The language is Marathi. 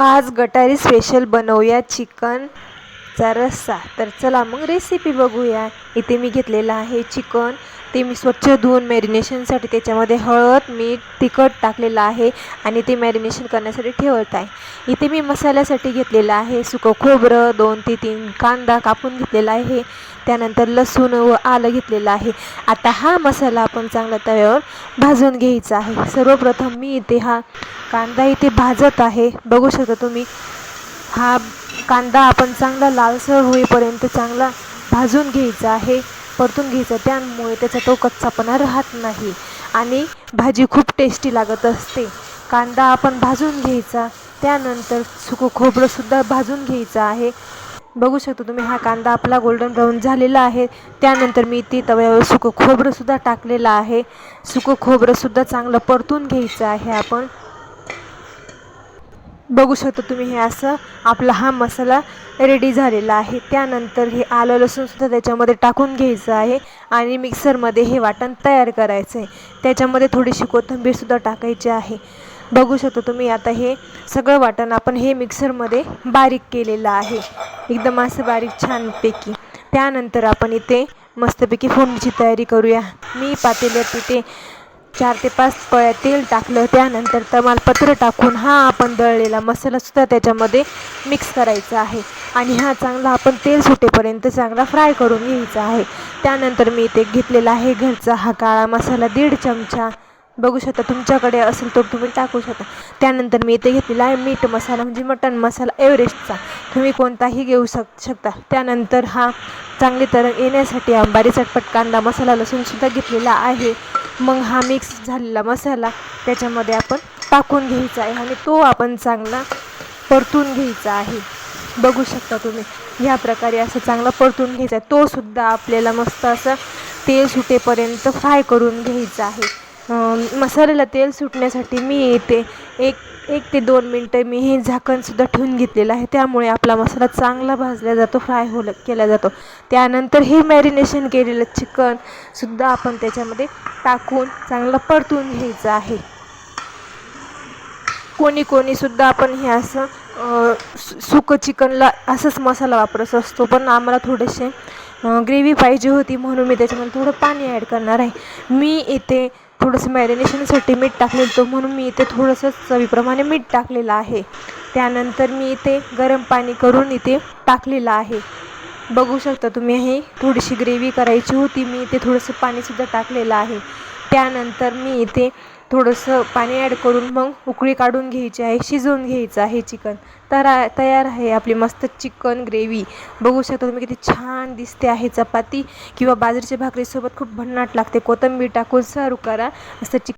आज गटारी स्पेशल बनवूया चिकनचा रस्सा. तर चला मग रेसिपी बघूया. इथे मी घेतलेलं आहे चिकन ते मी स्वच्छ धुवून मॅरिनेशनसाठी त्याच्यामध्ये हळद मीठ तिखट टाकलेलं आहे आणि ते मॅरिनेशन करण्यासाठी ठेवत आहे. इथे मी मसाल्यासाठी घेतलेलं आहे सुकं खोबरं दोन ते तीन कांदा कापून घेतलेला आहे. त्यानंतर लसूण व आलं घेतलेलं आहे. आता हा मसाला आपण चांगला तव्यावर भाजून घ्यायचा आहे. सर्वप्रथम मी इथे हा कांदा इथे भाजत आहे. बघू शकता तुम्ही. हा कांदा आपण चांगला लालसर होईपर्यंत चांगला भाजून घ्यायचा आहे परतून घ्यायचा. त्यामुळे त्याचा तो कच्चापणा राहत नाही आणि भाजी खूप टेस्टी लागत असते. कांदा आपण भाजून घ्यायचा त्यानंतर सुकं खोबरंसुद्धा भाजून घ्यायचं आहे. बघू शकतो तुम्ही हा कांदा आपला गोल्डन ब्राऊन झालेला आहे. त्यानंतर मी ती तव्यावर सुकं खोबरंसुद्धा टाकलेलं आहे. सुकं खोबरंसुद्धा चांगलं परतून घ्यायचं आहे आपण. बघू शकता तुम्ही हे असं आपला हा मसाला रेडी झालेला आहे. त्यानंतर हे आलं लसूणसुद्धा त्याच्यामध्ये टाकून घ्यायचं आहे आणि मिक्सरमध्ये हे वाटण तयार करायचं आहे. त्याच्यामध्ये थोडीशी कोथिंबीरसुद्धा टाकायची आहे. बघू शकता तुम्ही आता हे सगळं वाटण आपण हे मिक्सरमध्ये बारीक केलेलं आहे. एकदम असं बारीक छानपैकी. त्यानंतर आपण इथे मस्तपैकी फोडणीची तयारी करूया. मी पातेल्यात तिथे चार ते पाच पळ्या तेल टाकलं त्यानंतर तमालपत्र टाकून हा आपण दळलेला मसालासुद्धा त्याच्यामध्ये मिक्स करायचा आहे. आणि हा चांगला आपण तेल सुटेपर्यंत चांगला फ्राय करून घ्यायचा आहे. त्यानंतर मी इथे घेतलेला आहे घरचा हा काळा मसाला दीड चमचा. बघू शकता तुमच्याकडे असेल तर तुम्ही टाकू शकता. त्यानंतर मी इथे घेतलेला आहे मीठ मसाला म्हणजे मटन मसाला एव्हरेस्टचा. तुम्ही कोणताही घेऊ शक शकता. त्यानंतर हा चांगली तर येण्यासाठी अंबारी चटपट कांदा मसाला लसूणसुद्धा घेतलेला आहे. मग हा मिक्स झालेला मसाला त्याच्यामध्ये आपण टाकून घ्यायचा आहे आणि तो आपण चांगला परतून घ्यायचा आहे. बघू शकता तुम्ही ह्या प्रकारे असं चांगला परतून घ्यायचा आहे. तोसुद्धा आपल्याला मस्त असं तेल सुटेपर्यंत फ्राय करून घ्यायचा आहे. मसाल्याला तेल सुटण्यासाठी मी येते एक एक ते दोन मिनटं मी हे झाकणसुद्धा ठेवून घेतलेलं आहे. त्यामुळे आपला मसाला चांगला भाजला जातो फ्राय हो केला जातो. त्यानंतर हे मॅरिनेशन केलेलं चिकनसुद्धा आपण त्याच्यामध्ये टाकून चांगलं परतून घ्यायचं आहे. कोणी कोणीसुद्धा आपण हे असं सुकं चिकनला असंच मसाला वापरत असतो. पण आम्हाला थोडेसे ग्रेव्ही पाहिजे होती म्हणून मी त्याच्यामध्ये थोडं पाणी ॲड करणार आहे. मी इथे थोडंसं मॅरिनेशनसाठी मीठ टाकले होतं म्हणून मी इथे थोडंसं चवीप्रमाणे मीठ टाकलेलं आहे. त्यानंतर मी इथे गरम पाणी करून इथे टाकलेलं आहे. बघू शकता तुम्ही हे थोडीशी ग्रेव्ही करायची होती मी इथे थोडंसं पाणीसुद्धा टाकलेलं आहे. त्यानंतर मी इथे थोडंसं पाणी ॲड करून मग उकळी काढून घ्यायची आहे शिजवून घ्यायचं आहे चिकन तर तयार आहे आपली मस्त चिकन ग्रेव्ही बघू शकता तुम्ही किती छान दिसते आहे चपाती किंवा बाजरीच्या भाकरीसोबत खूप भन्नाट लागते. कोथिंबीर टाकून सर्व करा. मस्त चिक